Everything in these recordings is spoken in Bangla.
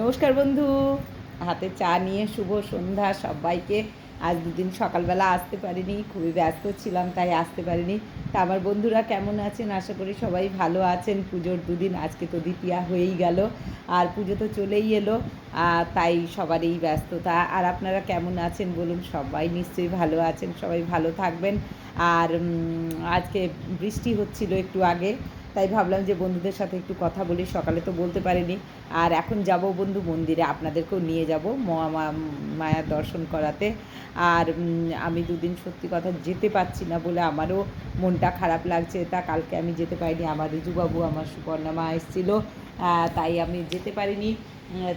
নমস্কার বন্ধু। হাতে চা নিয়ে শুভ সন্ধ্যা সবাইকে। আজ দুদিন সকালবেলা আসতে পারিনি, খুবই ব্যস্ত ছিলাম, তাই আসতে পারিনি। তা আমার বন্ধুরা কেমন আছেন? আশা করি সবাই ভালো আছেন। পুজোর দুদিন আজকে তো দ্বিতীয়া হয়েই গেল, আর পুজো তো চলেই এলো আর তাই সবারই ব্যস্ততা। আর আপনারা কেমন আছেন বলুন? সবাই নিশ্চয়ই ভালো আছেন, সবাই ভালো থাকবেন। আর আজকে বৃষ্টি হচ্ছিল একটু আগে তাই ভাবলাম যে বন্ধুদের সাথে একটু কথা বলি, সকালে তো বলতে পারিনি। আর এখন যাব বন্ধু মন্দিরে, আপনাদেরকেও নিয়ে যাব মায়ার দর্শন করাতে। আর আমি দুদিন সত্যি কথা যেতে পারছি না বলে আমারও মনটা খারাপ লাগছে। তা কালকে আমি যেতে পারিনি, আমার রিজুবাবু, আমার সুপর্ণা মা এসেছিল। তাই আমি যেতে পারিনি।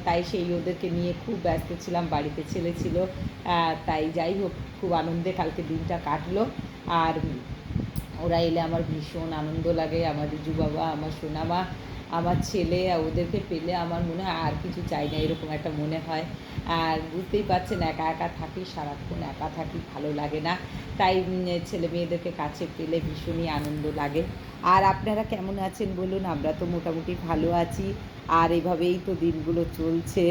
তাই সেই ওদেরকে নিয়ে খুব ব্যস্ত ছিলাম, বাড়িতে ছেলে ছিল। তাই যাই হোক, খুব আনন্দে কালকে দিনটা কাটলো। আর ওরা এলে আমার ভীষণ আনন্দ লাগে, আমার রিজু বাবা, আমার সোনামা, আমার ছেলে ওদেরকে পেলে আমার মনে হয় আর কিছু চাই না, এরকম একটা মনে হয়। আর বুঝতেই পারছেন, একা একা থাকি সারাক্ষণ, একা থাকি ভালো লাগে না। তাই ছেলে মেয়েদেরকে কাছে পেলে ভীষণই আনন্দ লাগে। আর আপনারা কেমন আছেন বলুন, আমরা তো মোটামুটি ভালো আছি। আর এভাবেই তো দিনগুলো চলছে।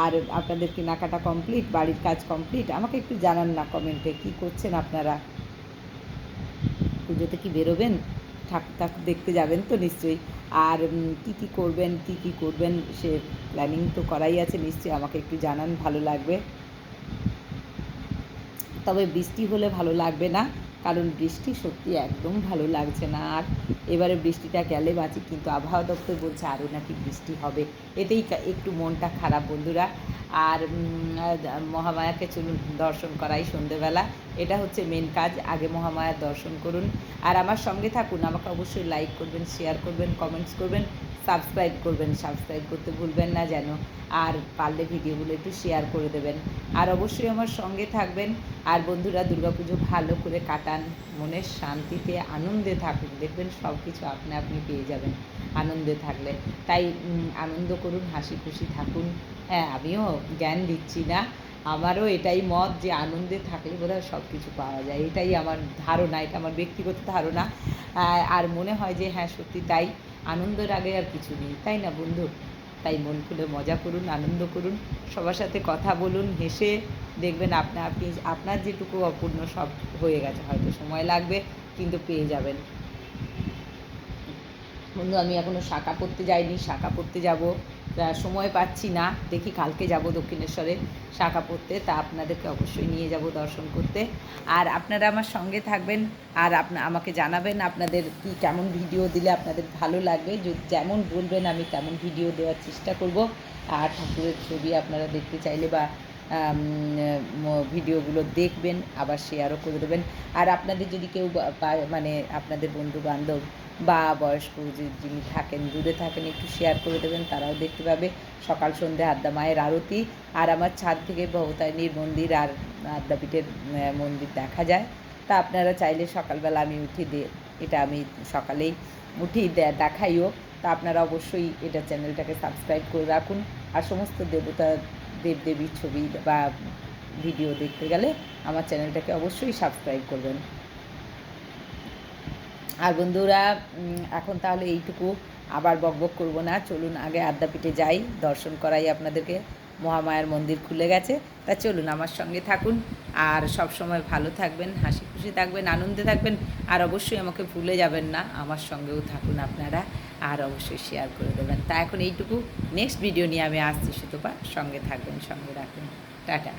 আর আপনাদের কেনাকাটা কমপ্লিট বাড়ির কাজ কমপ্লিট আমাকে একটু জানান না কমেন্টে কী করছেন আপনারা? পুজোতে কি বেরোবেন? ঠাকুর ঠাকুর দেখতে যাবেন তো নিশ্চয়ই। আর কী কি করবেন, কী কী করবেন, সে প্ল্যানিং তো করাই আছে নিশ্চয়ই, আমাকে একটু জানান, ভালো লাগবে। তবে বৃষ্টি হলে ভালো লাগবে না। কারণ বৃষ্টি সত্যি একদম ভালো লাগছে না। আর এবারে বৃষ্টিটা গেলে বাঁচি, কিন্তু আবহাওয়া দপ্তর বলছে আরও নাকি বৃষ্টি হবে। এতেই একটু মনটা খারাপ বন্ধুরা। আর মহামায়াকে চলুন দর্শন করাই সন্ধেবেলা। এটা হচ্ছে মেন কাজ, আগে মহামায়ার দর্শন করুন। আর আমার সঙ্গে থাকুন, আমাকে অবশ্যই লাইক করবেন শেয়ার করবেন কমেন্টস করবেন। সাবস্ক্রাইব করবেন, সাবস্ক্রাইব করতে ভুলবেন না যেন। আর পারলে ভিডিওগুলো একটু শেয়ার করে দেবেন। আর অবশ্যই আমার সঙ্গে থাকবেন। আর বন্ধুরা, দুর্গাপুজো ভালো করে কাটান মনের শান্তিতে, আনন্দে থাকুন। দেখবেন সব কিছু আপনি আপনি পেয়ে যাবেন আনন্দে থাকলে। তাই আনন্দ করুন, হাসি খুশি থাকুন। হ্যাঁ আমিও জ্ঞান দিচ্ছি না। আমারও এটাই মত যে আনন্দে থাকলে বোধহয় সব কিছু পাওয়া যায়। এটাই আমার ধারণা, এটা আমার ব্যক্তিগত ধারণা। আর মনে হয় যে হ্যাঁ সত্যি তাই। আনন্দের আগে আর কিছু নেই, তাই না বন্ধু? তাই মন খুলে মজা করুন, আনন্দ করুন, সবার সাথে কথা বলুন, হেসে দেখবেন আপনা আপনি, আপনার যেটুকু অপূর্ণ সব হয়ে গেছে, হয়তো সময় লাগবে, কিন্তু পেয়ে যাবেন। বন্ধু, আমি এখনও শাখা পড়তে যাইনি, শাখা পড়তে যাব। সময় পাচ্ছি না। দেখি কালকে যাব দক্ষিণেশ্বরে শাখা পড়তে, তা আপনাদেরকে অবশ্যই নিয়ে যাব দর্শন করতে। আর আপনারা আমার সঙ্গে থাকবেন আর আপনা, আমাকে জানাবেন আপনাদের কি, কেমন ভিডিও দিলে আপনাদের ভালো লাগবে। যেমন বলবেন আমি তেমন ভিডিও দেওয়ার চেষ্টা করব। আর ঠাকুরের ছবি আপনারা দেখতে চাইলে বা ভিডিওগুলো দেখবেন, আবার শেয়ারও করে দেবেন। আর আপনাদের যদি কেউ মানে আপনাদের বন্ধু বান্ধব বা বয়স্ক যিনি থাকেন, দূরে থাকেন, একটু শেয়ার করে দেবেন, তারাও দেখতে পাবে। সকাল সন্ধে আদ্যা মায়ের আরতি, আর আমার ছাদ থেকে ভবতারিণীর মন্দির আর আদ্যাপীঠের মন্দির দেখা যায়। তা আপনারা চাইলে সকালবেলা আমি উঠি দে, এটা আমি সকালেই উঠি দেখাইও। তা আপনারা অবশ্যই এটা চ্যানেলটাকে সাবস্ক্রাইব করে রাখুন। আর সমস্ত দেবতা দেবদেবীর ছবি বা ভিডিও দেখতে গেলে আমার চ্যানেলটাকে অবশ্যই সাবস্ক্রাইব করবেন। আর বন্ধুরা এখন তাহলে এইটুকু। আবার বকবক করব না, চলুন আগে আদ্যাপীঠে যাই, দর্শন করাই আপনাদেরকে। মহামায়ার মন্দির খুলে গেছে, তা চলুন আমার সঙ্গে থাকুন। আর সব সময় ভালো থাকবেন, হাসি খুশি থাকবেন, আনন্দে থাকবেন, আর অবশ্যই আমাকে ভুলে যাবেন না, আমার সঙ্গেও থাকুন আপনারা। আর অবশ্যই শেয়ার করে দেবেন। তা এখন এইটুকু। নেক্সট ভিডিও নিয়ে আমি আসছি সুতপা। সঙ্গে থাকবেন, সঙ্গে রাখবেন। টাটা।